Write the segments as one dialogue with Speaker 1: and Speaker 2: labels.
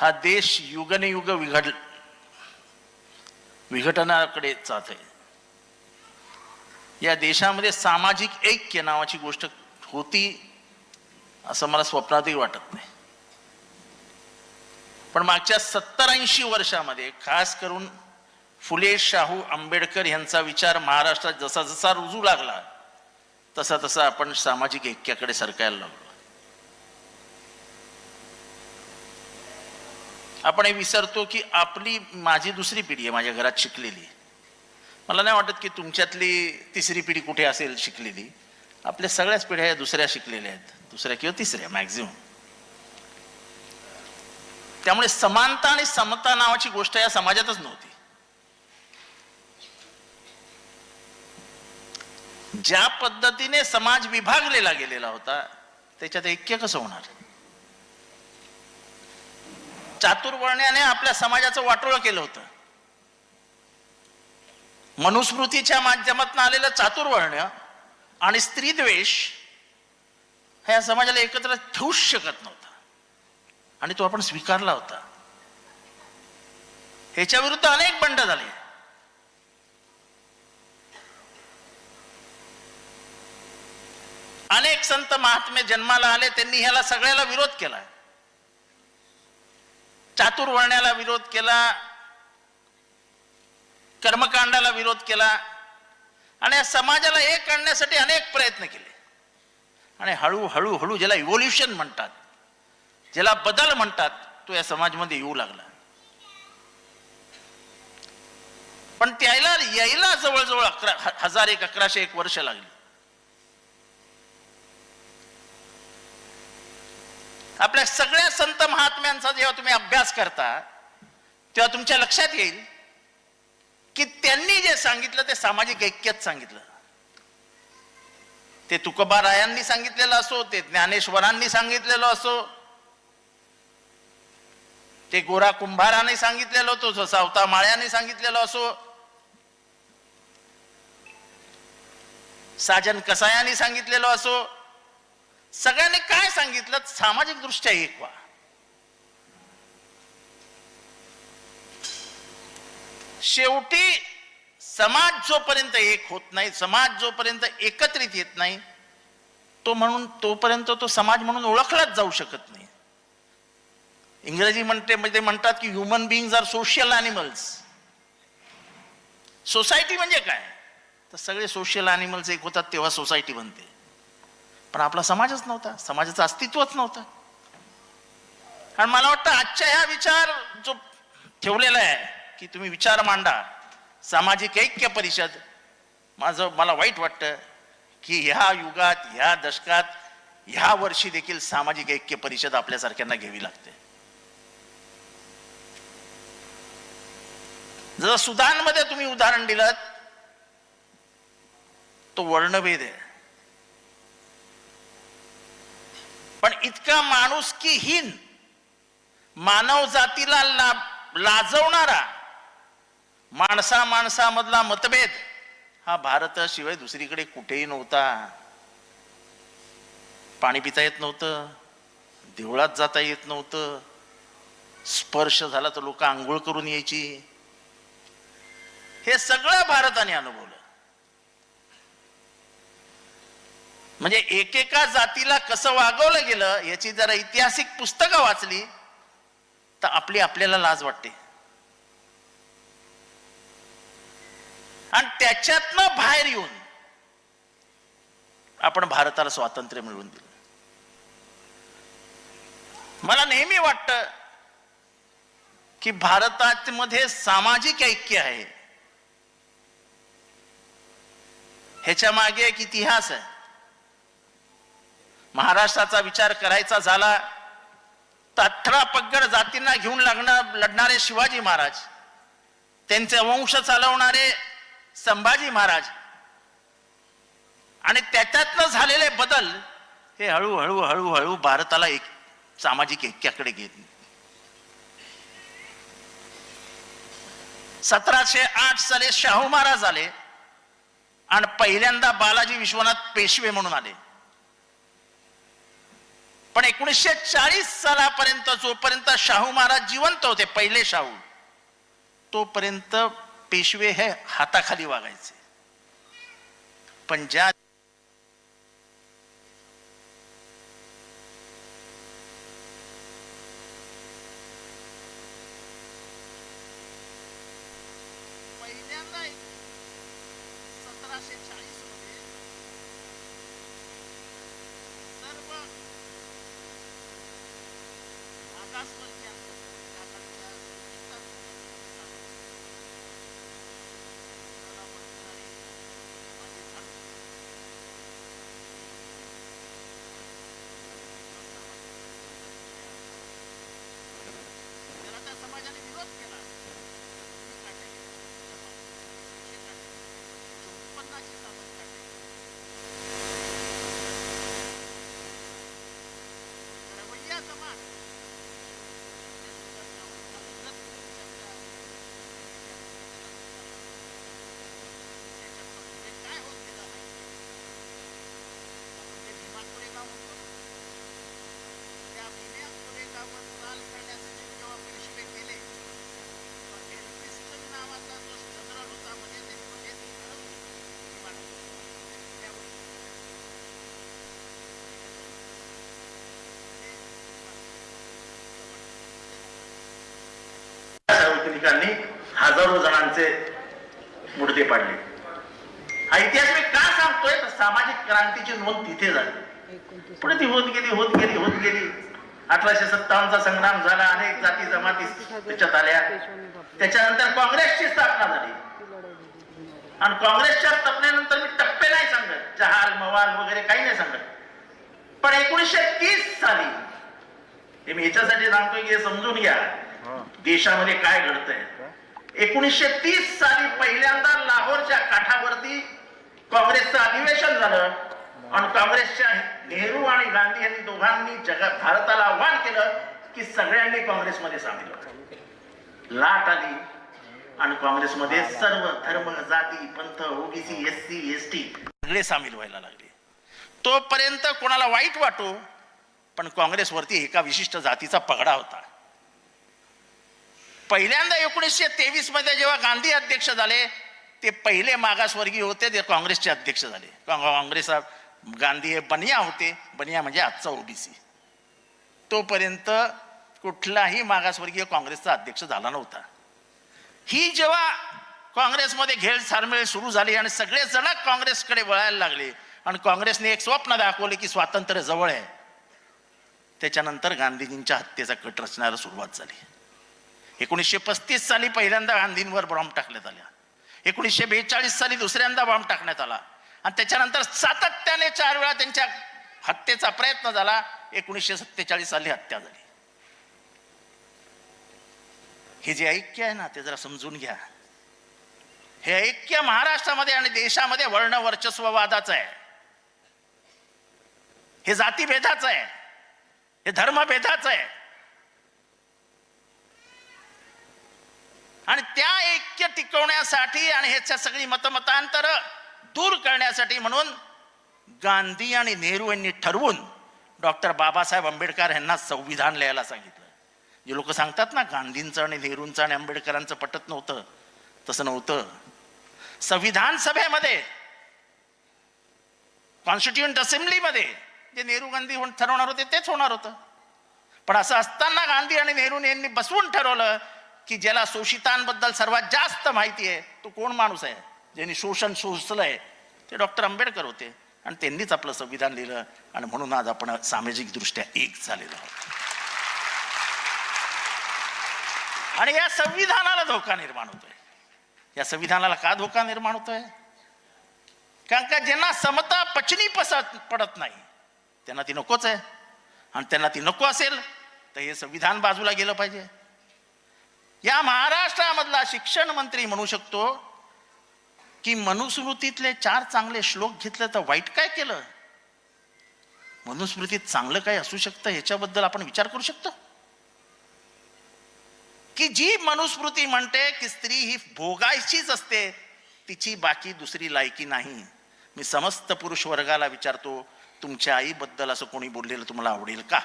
Speaker 1: हा देश युगनयुग विघड विघटनाकडे जात आहे. या देशामध्ये सामाजिक ऐक्य नावाची गोष्ट होती असं मला स्वप्नातही वाटत नाही. पण मागच्या सत्तर ऐंशी वर्षामध्ये खास करून फुले शाहू आंबेडकर यांचा विचार महाराष्ट्रात जसा जसा रुजू लागला तसा तसा आपण सामाजिक ऐक्याकडे सरकायला लागलो. आपण हे विसरतो की आपली माझी दुसरी पिढी आहे माझ्या घरात शिकलेली मला नाही वाटत की तुमच्यातली तिसरी पिढी कुठे असेल शिकलेली. आपल्या सगळ्याच पिढ्या या दुसऱ्या शिकलेल्या आहेत. दुसऱ्या किंवा तिसऱ्या मॅक्झिमम त्यामुळे समानता आणि समता नावाची गोष्ट या समाजातच नव्हती. ज्या पद्धतीने समाज विभागलेला गेलेला होता त्याच्यात ऐक्य कसं होणार? चातुर्वर्ण्याने आपल्या समाजाचं वाटोळं केलं होतं. मनुस्मृतीच्या माध्यमातून आलेलं चातुर्वर्ण्य आणि स्त्रीद्वेष ह्या समाजाला एकत्र ठेवूच शकत नव्हता. आणि तो आपण स्वीकारला होता. ह्याच्या विरुद्ध अनेक बंड झाले. अनेक संत महात्मे जन्माला आले त्यांनी ह्याला सगळ्याला विरोध केला चातुर्वर्ण्याला विरोध केला कर्मकांडाला विरोध केला आणि या समाजाला एक आणण्यासाठी अनेक प्रयत्न केले. आणि हळूहळू हळू ज्याला इव्होल्युशन म्हणतात ज्याला बदल म्हणतात तो या समाजमध्ये येऊ लागला. पण त्याला यायला जवळजवळ अकरा हजार एक अकराशे एक वर्ष लागली. आपल्या सगळ्या संत महात्म्यांचा जेव्हा तुम्ही अभ्यास करता तेव्हा तुमच्या लक्षात येईल की त्यांनी जे सांगितलं ते सामाजिक ऐक्यच सांगितलं. ते तुकोबारायांनी सांगितलेलं असो ते ज्ञानेश्वरांनी सांगितलेलं असो ते गोरा कुंभाराने सांगितलेलं होतं सावता माळ्याने सांगितलेलं असो साजन कसायाने सांगितलेलं असो सगळ्यांनी काय सांगितलं? सामाजिक दृष्ट्या एक व्हा शेवटी समाज जोपर्यंत एक होत नाही समाज जोपर्यंत एकत्रित येत नाही तो म्हणून तोपर्यंत तो समाज म्हणून ओळखलाच जाऊ शकत नाही. इंग्रजी म्हणते म्हणजे म्हणतात की human beings are social animals society म्हणजे काय? तर सगळे सोशल अॅनिमल्स एक होतात तेव्हा सोसायटी बनते. पण आपला समाजच नव्हता समाजाचं अस्तित्वच नव्हतं. आणि मला वाटतं आजच्या ह्या विचार जो ठेवलेला आहे की तुम्ही विचार मांडा सामाजिक ऐक्य परिषद माझं मला वाईट वाटतं की ह्या युगात ह्या दशकात ह्या वर्षी देखील सामाजिक ऐक्य परिषद आपल्यासारख्यांना घ्यावी लागते. जसं सुदानमध्ये तुम्ही उदाहरण दिलं तो वर्णभेद आहे. इतका माणूस की हीन. मानव जातीला लाभ लाजवणारा माणसा माणसामधला मतभेद हा भारताशिवाय दुसरीकडे कुठेही नव्हता. पाणी पिता येत नव्हतं देवळात जाता येत नव्हतं. स्पर्श झाला तर लोक आंघोळ करून यायची. हे सगळं भारताने अनुभवलं. म्हणजे एकेका जातीला कसं वागवलं गेलं याची जरा ऐतिहासिक पुस्तकं वाचली तर आपली आपल्याला लाज वाटते. आणि त्याच्यातनं बाहेर येऊन आपण भारताला स्वातंत्र्य मिळवून दिलं. मला नेहमी वाटतं की भारतामध्ये सामाजिक ऐक्य आहे. ह्याच्या मागे एक इतिहास आहे. महाराष्ट्राचा विचार करायचा झाला तर अठरा पगड जातींना घेऊन लागणार लढणारे शिवाजी महाराज त्यांचे वंश चालवणारे संभाजी महाराज. आणि त्याच्यातनं झालेले बदल हे हळूहळू हळूहळू भारताला एक सामाजिक ऐक्याकडे घेत सतराशे आठ साली शाहू महाराज आले आणि पहिल्यांदा बालाजी विश्वनाथ पेशवे म्हणून आले. पण एकोणीसशे चाळीस सालापर्यंत जोपर्यंत शाहू महाराज जिवंत होते पहिले शाहू तोपर्यंत पेशवे हे हाताखाली वागायचे. पण ज्या
Speaker 2: wrestling हजारो जणांचे मुडदे पाडले. हा इतिहास मी का सांगतोय? तर सामाजिक क्रांतीची नोंद तिथे झाली. पुढे ती होत गेली होत गेली होत गेली. अठराशे सत्तावन्नचा संग्राम झाला अनेक जाती जमाती त्याच्यात आल्या. त्याच्यानंतर काँग्रेसची स्थापना झाली. आणि काँग्रेसच्या स्थापनेनंतर मी टप्पे नाही सांगत. जहाल मवाल वगैरे काही नाही सांगत. पण एकोणीसशे तीस साली हे मी याच्यासाठी सांगतोय की हे समजून घ्या. देशामध्ये काय घडतंय? एकोणीसशे तीस साली पहिल्यांदा लाहोरच्या काठावरती काँग्रेसचं अधिवेशन झालं. आणि काँग्रेसच्या नेहरू आणि गांधी यांनी दोघांनी जगात भारताला आव्हान केलं की सगळ्यांनी काँग्रेसमध्ये सामील लाट आली. आणि काँग्रेसमध्ये सर्व धर्म जाती पंथ OBC S C S T
Speaker 1: सगळे सामील व्हायला लागले. तोपर्यंत कोणाला वाईट वाटो पण काँग्रेसवरती एका विशिष्ट जातीचा पगडा होता. पहिल्यांदा एकोणीसशे तेवीसमध्ये जेव्हा गांधी अध्यक्ष झाले ते पहिले मागासवर्गीय होते ते काँग्रेसचे अध्यक्ष झाले. काँग्रेस गांधी हे बनिया होते. बनिया म्हणजे आजचा ओबीसी. तोपर्यंत कुठलाही मागासवर्गीय काँग्रेसचा अध्यक्ष झाला नव्हता. ही जेव्हा काँग्रेसमध्ये घेळ सारमेळ सुरू झाली आणि सगळे जण काँग्रेसकडे वळायला लागले आणि काँग्रेसने एक स्वप्न दाखवले की स्वातंत्र्य जवळ आहे त्याच्यानंतर गांधीजींच्या हत्येचा कट रचण्याला सुरुवात झाली. एकोणीसशे पस्तीस साली पहिल्यांदा गांधींवर बॉम्ब टाकण्यात आल्या एकोणीसशे बेचाळीस साली दुसऱ्यांदा बॉम्ब टाकण्यात आला. आणि त्याच्यानंतर सातत्याने चार वेळा त्यांच्या हत्येचा प्रयत्न झाला. एकोणीसशे सत्तेचाळीस साली हत्या झाली. हे जे ऐक्य आहे ना ते जरा समजून घ्या. हे ऐक्य महाराष्ट्रामध्ये आणि देशामध्ये वर्ण वर्चस्ववादाचं आहे. हे जातीभेदाचं आहे. हे धर्मभेदाचं आहे. आणि त्या ऐक्य टिकवण्यासाठी आणि ह्याच्या सगळी मतमतांतर दूर करण्यासाठी म्हणून गांधी आणि नेहरू यांनी ठरवून डॉक्टर बाबासाहेब आंबेडकर यांना संविधान लिहायला सांगितलं. जे लोक सांगतात ना गांधींचं आणि नेहरूंचं आणि आंबेडकरांचं पटत नव्हतं तसं नव्हतं. संविधान सभेमध्ये कॉन्स्टिट्युएंट असेंब्लीमध्ये जे नेहरू गांधी ठरवणार होते तेच होणार होतं. पण असं असताना गांधी आणि नेहरू यांनी बसवून ठरवलं की ज्याला शोषितांबद्दल सर्वात जास्त माहिती आहे तो कोण माणूस आहे? ज्यांनी शोषण शोषलंय ते डॉक्टर आंबेडकर होते. आणि त्यांनीच आपलं संविधान लिहिलं आणि म्हणून आज आपण सामाजिकदृष्ट्या एक झालेलो आहोत. आणि या संविधानाला धोका निर्माण होतोय. या संविधानाला का धोका निर्माण होतोय? कारण का ज्यांना समता पचनी पसत पडत नाही त्यांना ती नकोच आहे. आणि त्यांना ती नको असेल तर हे संविधान बाजूला गेलं पाहिजे. या महाराष्ट्रामधला शिक्षण मंत्री म्हणू शकतो की मनुस्मृतीतले चार चांगले श्लोक घेतले तर वाईट काय केलं? मनुस्मृतीत चांगलं काय असू शकतं? ह्याच्याबद्दल आपण विचार करू शकतो? की जी मनुस्मृती म्हणते की स्त्री ही भोगायचीच असते तिची बाकी दुसरी लायकी नाही. मी समस्त पुरुष वर्गाला विचारतो तुमच्या आईबद्दल असं कोणी बोललेलं तुम्हाला आवडेल का?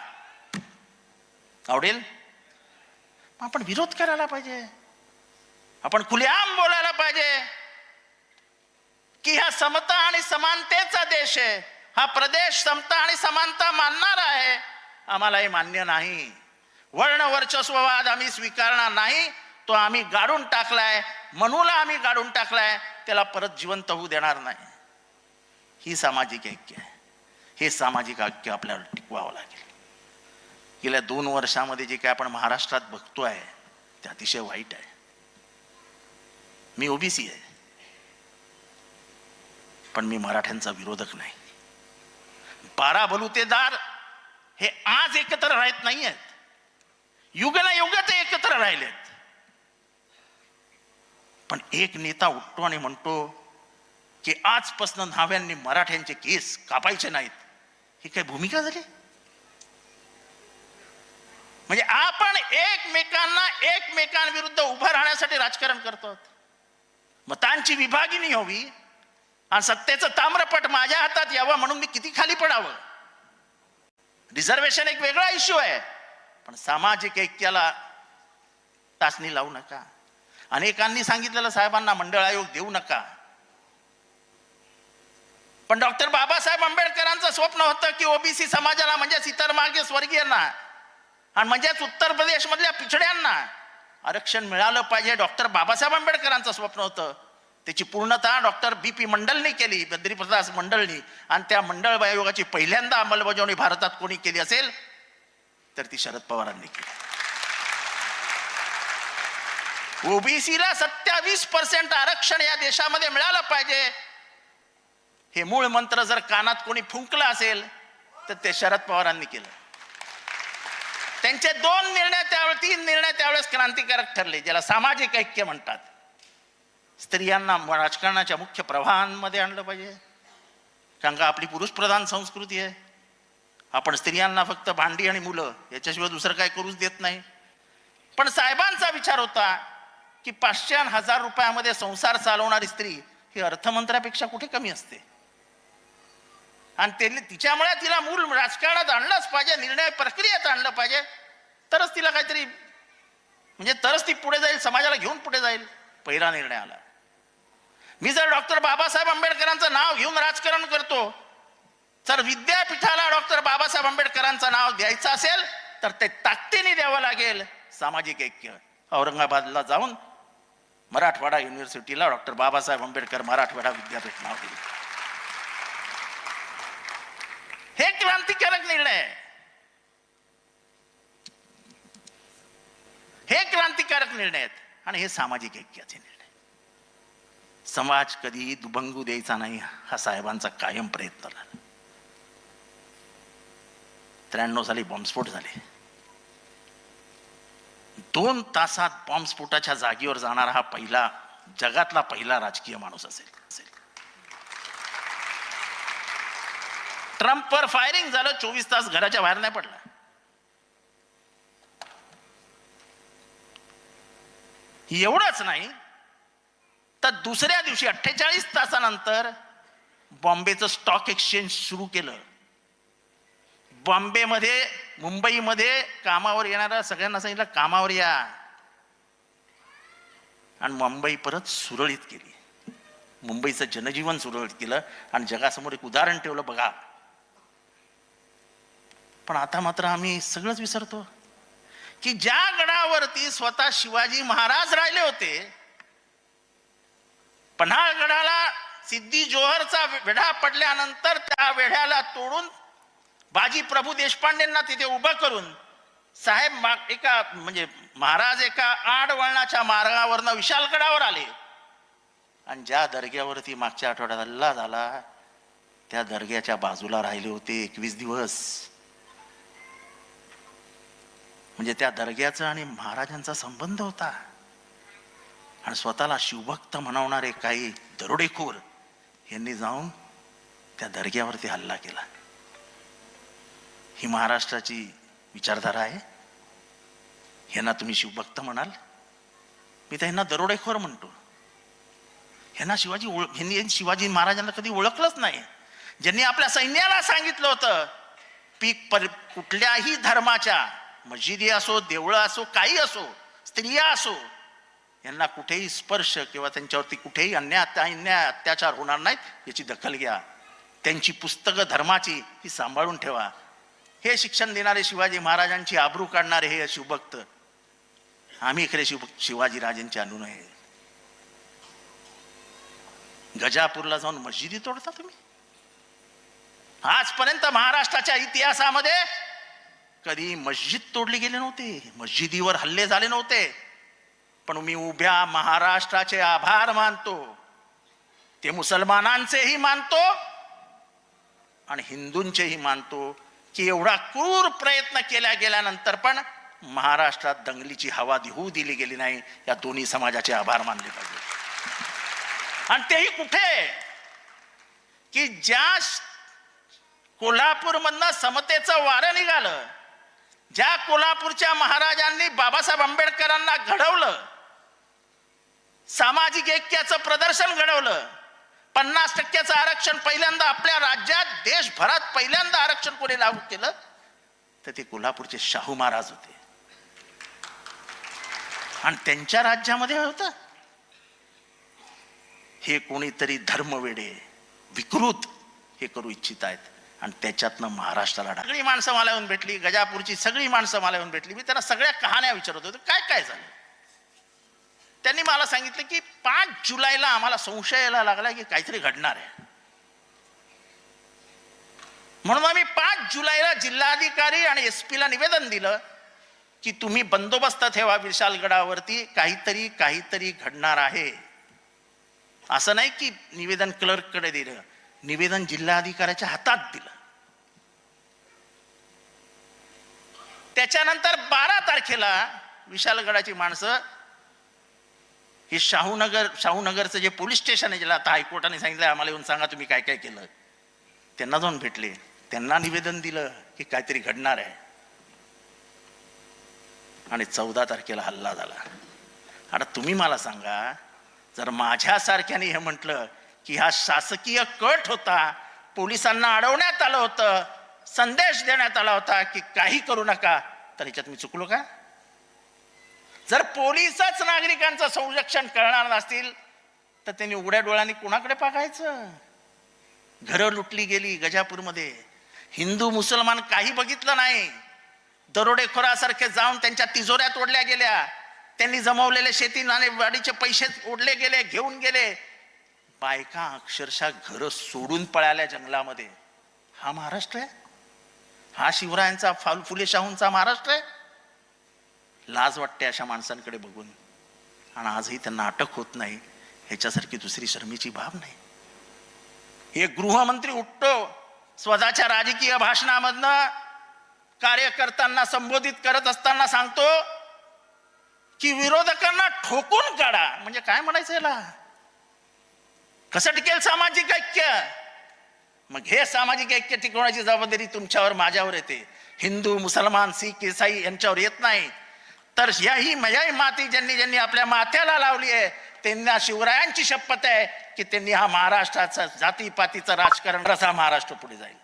Speaker 1: आवडेल? आपण विरोध करायला पाहिजे. आपण खुलेआम बोलायला पाहिजे. की हा समता आणि समानतेचा देश आहे. हा प्रदेश समता आणि समानता मानणार आहे. आम्हाला हे मान्य नाही. वर्ण वर्चस्ववाद आम्ही स्वीकारणार नाही. तो आम्ही गाडून टाकलाय. मनूला आम्ही गाडून टाकलाय. त्याला परत जिवंत होऊ देणार नाही. ही सामाजिक ऐक्य आहे. हे सामाजिक ऐक्य आपल्याला टिकवावं लागेल. गेल्या दोन वर्षामध्ये जे काय आपण महाराष्ट्रात बघतोय ते अतिशय वाईट आहे. मी ओबीसी आहे. पण मी मराठ्यांचा विरोधक नाही. बारा बलुतेदार हे आज एकत्र राहत नाही आहेत युगाला युगात एकत्र राहिलेत. पण एक नेता उठतो आणि म्हणतो की आजपासून न्हाव्यांनी मराठ्यांचे केस कापायचे नाहीत. ही काय भूमिका झाली? म्हणजे आपण एकमेकांना एकमेकांविरुद्ध उभं राहण्यासाठी राजकारण करतो. मतांची विभागिनी हवी. आणि सत्तेचं ताम्रपट माझ्या हातात यावं म्हणून मी किती खाली पडावं. रिझर्वेशन एक वेगळा इश्यू आहे. पण सामाजिक ऐक्याला तासणी लावू नका. अनेकांनी सांगितलेलं साहेबांना मंडळ आयोग देऊ नका. पण डॉक्टर बाबासाहेब आंबेडकरांचं स्वप्न होतं की ओबीसी समाजाला म्हणजेच इतर मागे स्वर्गीयांना आणि म्हणजेच उत्तर प्रदेशमधल्या पिछड्यांना आरक्षण मिळालं पाहिजे. डॉक्टर बाबासाहेब आंबेडकरांचं स्वप्न होतं. त्याची पूर्णता डॉक्टर बी पी मंडलनी केली बद्रीप्रसाद मंडळनी आणि त्या मंडळ आयोगाची पहिल्यांदा अंमलबजावणी भारतात कोणी केली असेल तर ती शरद पवारांनी केली. ओबीसीला सत्तावीस पर्सेंट आरक्षण या देशामध्ये मिळालं पाहिजे. हे मूळ मंत्र जर कानात कोणी फुंकलं असेल तर ते शरद पवारांनी केलं. त्यांचे दोन निर्णय त्यावेळेस तीन निर्णय त्यावेळेस क्रांतिकारक ठरले ज्याला सामाजिक ऐक्य म्हणतात. स्त्रियांना राजकारणाच्या मुख्य प्रवाहांमध्ये आणलं पाहिजे. कारण का आपली पुरुष प्रधान संस्कृती आहे. आपण स्त्रियांना फक्त भांडी आणि मुलं याच्याशिवाय दुसरं काय करूच देत नाही. पण साहेबांचा विचार होता की पाचशे हजार रुपयामध्ये संसार चालवणारी स्त्री ही अर्थमंत्र्यापेक्षा कुठे कमी असते? आणि त्यांनी तिच्यामुळे तिला मूल राजकारणात आणलंच पाहिजे निर्णय प्रक्रियेत आणलं पाहिजे. तरच तिला काहीतरी म्हणजे तरच ती पुढे जाईल समाजाला घेऊन पुढे जाईल पहिला निर्णय आला. मी जर डॉक्टर बाबासाहेब आंबेडकरांचं नाव घेऊन राजकारण करतो तर विद्यापीठाला डॉक्टर बाबासाहेब आंबेडकरांचं नाव द्यायचं असेल तर ते ताकदीने द्यावं लागेल. सामाजिक ऐक्य. औरंगाबादला जाऊन मराठवाडा युनिव्हर्सिटीला डॉक्टर बाबासाहेब आंबेडकर मराठवाडा विद्यापीठ नाव दिले. हे क्रांतिकारक निर्णय हे क्रांतिकारक निर्णय आहेत आणि हे सामाजिक ऐक्याचे निर्णय समाज कधीही दुभंगू द्यायचा नाही हा साहेबांचा कायम प्रयत्न झाला. त्र्याण्णव साली बॉम्बस्फोट झाले. दोन तासात बॉम्बस्फोटाच्या जागेवर जाणारा हा पहिला जगातला पहिला राजकीय माणूस असेल असेल ट्रम्पवर फायरिंग झालं चोवीस तास घराच्या बाहेर नाही पडला. एवढंच नाही तर दुसऱ्या दिवशी अठ्ठेचाळीस तासानंतर बॉम्बेचं स्टॉक एक्सचेंज सुरू केलं. बॉम्बेमध्ये मुंबईमध्ये कामावर येणाऱ्या सगळ्यांना सांगितलं कामावर या. आणि मुंबई परत सुरळीत केली. मुंबईचं जनजीवन सुरळीत केलं आणि जगासमोर एक उदाहरण ठेवलं बघा. पण आता मात्र आम्ही सगळंच विसरतो. की ज्या गडावरती स्वतः शिवाजी महाराज राहिले होते पन्हाळगडाला सिद्धी जोहरचा वेढा पडल्यानंतर त्या वेढ्याला तोडून बाजी प्रभू देशपांडेंना तिथे उभं करून साहेब एका म्हणजे महाराज एका आडवळणाच्या मार्गावरनं विशालगडावर आले. आणि ज्या दर्ग्यावरती मागच्या आठवड्यात हल्ला झाला त्या दर्ग्याच्या बाजूला राहिले होते एकवीस दिवस. म्हणजे त्या दर्ग्याचा आणि महाराजांचा संबंध होता. आणि स्वतःला शिवभक्त म्हणवणारे काही दरोडेखोर यांनी जाऊन त्या दर्ग्यावरती हल्ला केला. ही महाराष्ट्राची विचारधारा आहे. ह्यांना तुम्ही शिवभक्त म्हणाल. मी तर दरोडेखोर म्हणतो. ह्यांना शिवाजी ओळख ह्यांनी शिवाजी महाराजांना कधी ओळखलंच नाही. ज्यांनी आपल्या सैन्याला सांगितलं होतं पीक पर कुठल्याही धर्माच्या मस्जिदी असो देवळं असो काही असो स्त्रिया असो यांना कुठेही स्पर्श किंवा त्यांच्यावरती कुठेही अन्याय अन्याय अत्याचार होणार नाहीत याची दखल घ्या. त्यांची पुस्तकं धर्माची ही सांभाळून ठेवा. हे शिक्षण देणारे शिवाजी महाराजांची आबरू काढणारे हे शिवभक्त. आम्ही खरे शिव शिवाजी राजांचे आहे. गजापूरला जाऊन मस्जिदी तोडता तुम्ही? आजपर्यंत महाराष्ट्राच्या इतिहासामध्ये कधी मस्जिद तोडली गेली नव्हती मस्जिदीवर हल्ले झाले नव्हते. पण मी उभ्या महाराष्ट्राचे आभार मानतो. ते मुसलमानांचेही मानतो आणि हिंदूंचेही मानतो की एवढा क्रूर प्रयत्न केल्या गेल्यानंतर पण महाराष्ट्रात दंगलीची हवा होऊ दिली गेली नाही. या दोन्ही समाजाचे आभार मानले पाहिजे. आणि तेही कुठे? की ज्या कोल्हापूरमधनं समतेचं वारं निघालं ज्या कोल्हापूरच्या महाराजांनी बाबासाहेब आंबेडकरांना घडवलं सामाजिक ऐक्याचं प्रदर्शन घडवलं पन्नास टक्क्याचं आरक्षण पहिल्यांदा आपल्या राज्यात देशभरात पहिल्यांदा आरक्षण कोणी लागू केलं तर ते कोल्हापूरचे शाहू महाराज होते. आणि त्यांच्या राज्यामध्ये होतं. हे कोणीतरी धर्मवेडे विकृत हे करू इच्छित आहेत. आणि त्याच्यातनं महाराष्ट्राला सगळी माणसं मला येऊन भेटली गजापूरची सगळी माणसं मला येऊन भेटली. मी त्यांना सगळ्या कहाण्या विचारत होतो काय काय झालं? त्यांनी मला सांगितलं की पाच जुलैला आम्हाला संशय यायला लागला की काहीतरी घडणार आहे. म्हणून आम्ही पाच जुलैला जिल्हाधिकारी आणि एस ला निवेदन दिलं की तुम्ही बंदोबस्त ठेवा विशालगडावरती काहीतरी काहीतरी घडणार आहे. असं नाही की निवेदन क्लर्ककडे दिलं निवेदन जिल्हाधिकाऱ्याच्या हातात दिलं. त्याच्यानंतर बारा तारखेला विशालगडाची माणसं हे शाहूनगर शाहूनगरचं जे पोलीस स्टेशन आहे ज्याला आता हायकोर्टाने सांगितलं आम्हाला येऊन सांगा तुम्ही काय काय केलं. त्यांना जाऊन भेटले. त्यांना निवेदन दिलं की काहीतरी घडणार आहे. आणि चौदा तारखेला हल्ला झाला. आता तुम्ही मला सांगा जर माझ्यासारख्याने हे म्हटलं की हा शासकीय कट होता पोलिसांना अडवण्यात आलं होतं संदेश देण्यात आला होता की काही करू नका तर ह्याच्यात मी चुकलो का? जर पोलिसच नागरिकांचं संरक्षण करणार नसतील तर त्यांनी उघड्या डोळ्यांनी कुणाकडे पाहायचं घरं लुटली गेली गजापूरमध्ये. हिंदू मुसलमान काही बघितलं नाही. दरोडेखोरासारखे जाऊन त्यांच्या तिजोऱ्या तोडल्या गेल्या. त्यांनी जमवलेले शेती नाणे वाडीचे पैसे ओढले गेले घेऊन गेले. बायका अक्षरशः घरं सोडून पळाल्या जंगलामध्ये. हा महाराष्ट्र आहे? हा शिवरायांचा फाल फुले शाहूंचा महाराष्ट्र आहे. लाज वाटते अशा माणसांकडे बघून. आणि आजही त्यांना अटक होत नाही. ह्याच्यासारखी दुसरी शर्मीची बाब नाही. एक गृहमंत्री उठतो स्वतःच्या राजकीय भाषणामधनं कार्यकर्त्यांना संबोधित करत असताना सांगतो की विरोधकांना ठोकून काढा. म्हणजे काय म्हणायचं याला? कसं टिकेल सामाजिक ऐक्य? मग हे सामाजिक ऐक्य टिकवण्याची जबाबदारी तुमच्यावर माझ्यावर येते. हिंदू मुसलमान सिख इसाई यांच्यावर येत नाही. तर याही मजाही माती ज्यांनी ज्यांनी आपल्या माथ्याला लावली आहे त्यांना शिवरायांची शपथ आहे की त्यांनी हा महाराष्ट्राचा जातीपातीचं राजकारण कसा महाराष्ट्र पुढे जाईल.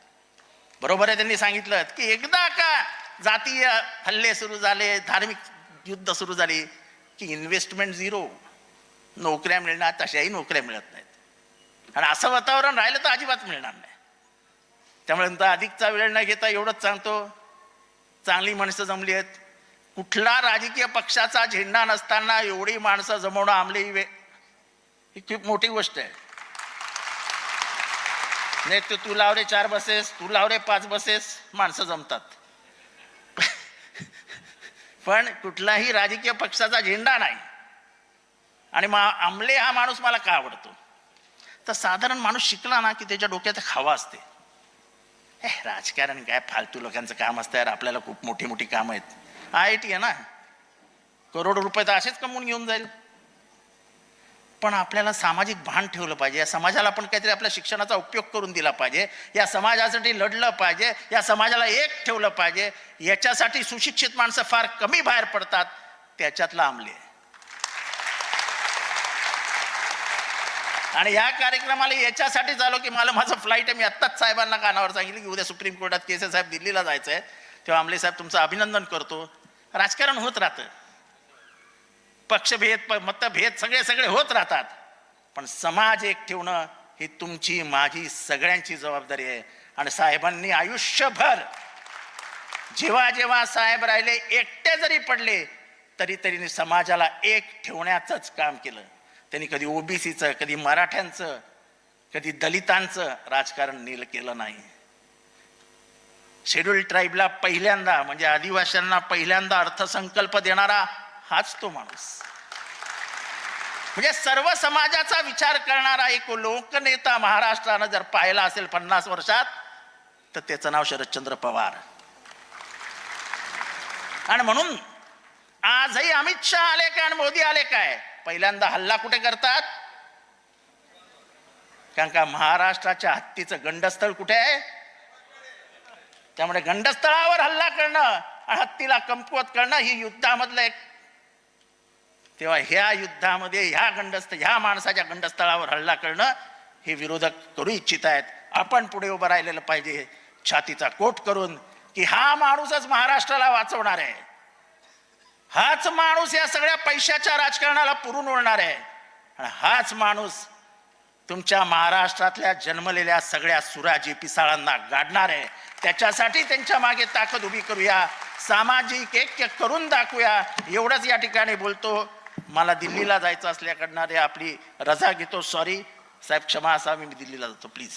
Speaker 1: बरोबर आहे त्यांनी सांगितलं की एकदा का जातीय हल्ले सुरू झाले धार्मिक युद्ध सुरू झाली की इन्व्हेस्टमेंट झिरो नोकऱ्या मिळणार तशाही नोकऱ्या मिळत नाहीत. आणि असं वातावरण राहिलं तर अजिबात मिळणार नाही. त्यामुळे नंतर अधिकचा वेळ न घेता एवढंच सांगतो. चांगली माणसं जमली आहेत. कुठला राजकीय पक्षाचा झेंडा नसताना एवढी माणसं जमवणं आमले वे- ही खूप मोठी गोष्ट आहे. नाही तर तू लाव रे चार बसेस तू लाव रे पाच बसेस माणसं जमतात. पण कुठलाही राजकीय पक्षाचा झेंडा नाही. आणि मा आमले हा माणूस मला का आवडतो? तर साधारण माणूस शिकला ना की त्याच्या डोक्यात खावा असते. राजकारण काय फालतू लोकांचं काम असतं यार. आपल्याला खूप मोठी मोठी कामं आहेत. आय टी आहे ना. करोड रुपये तर असेच कमवून घेऊन जाईल. पण आपल्याला सामाजिक भान ठेवलं पाहिजे. या समाजाला आपण काहीतरी आपल्या शिक्षणाचा उपयोग करून दिला पाहिजे. या समाजासाठी लढलं पाहिजे. या समाजाला एक ठेवलं पाहिजे. याच्यासाठी सुशिक्षित माणसं फार कमी बाहेर पडतात. त्याच्यातला आमले आणि या कार्यक्रमाला याच्यासाठी झालो की मला माझं फ्लाईट आहे. मी आत्ताच साहेबांना कानावर सांगितलं की उद्या सुप्रीम कोर्टात केस आहे. साहेब दिल्लीला जायचं आहे तेव्हा आमले साहेब तुमचं अभिनंदन करतो. राजकारण होत राहतं. पक्षभेद प- मतभेद सगळे सगळे होत राहतात. पण समाज एक ठेवणं ही तुमची माझी सगळ्यांची जबाबदारी आहे. आणि साहेबांनी आयुष्यभर जेव्हा जेव्हा साहेब राहिले एकटे जरी पडले तरी तरी समाजाला एक ठेवण्याचंच काम केलं. त्यांनी कधी ओबीसीचं कधी मराठ्यांचं कधी दलितांचं राजकारण नील केलं नाही. शेड्यूल ट्राईबला पहिल्यांदा म्हणजे आदिवासींना पहिल्यांदा अर्थसंकल्प देणारा हाच तो माणूस. म्हणजे सर्व समाजाचा विचार करणारा एक लोकनेता महाराष्ट्रानं जर पाहिला असेल पन्नास वर्षात तर त्याचं नाव शरदचंद्र पवार. आणि म्हणून आजही अमित शहा आले काय आणि मोदी आले काय? पहिल्यांदा हल्ला कुठे करतात? कारण का महाराष्ट्राच्या हत्तीचं गंडस्थळ कुठे आहे? त्यामुळे गंडस्थळावर हल्ला करणं आणि हत्तीला कमकुवत करणं ही युद्धामधलं एक तेव्हा ह्या युद्धामध्ये ह्या गंडस्थ ह्या माणसाच्या गंडस्थळावर हल्ला करणं हे विरोधक करू इच्छित आहेत. आपण पुढे उभं राहिलेलं पाहिजे. छातीचा कोट करून की हा माणूसच महाराष्ट्राला वाचवणार आहे. हाच माणूस या सगळ्या पैशाच्या राजकारणाला पुरून उरणार आहे. आणि हाच माणूस तुमच्या महाराष्ट्रातल्या जन्मलेल्या सगळ्या सुराजी पिसाळांना गाडणार आहे. त्याच्यासाठी त्यांच्या मागे ताकद उभी करूया. सामाजिक ऐक्य करून दाखवूया. एवढंच या ठिकाणी बोलतो. मला दिल्लीला जायचं असल्याकडणारे आपली रजा घेतो. सॉरी साहेब क्षमा असावी मी दिल्लीला जातो. प्लीज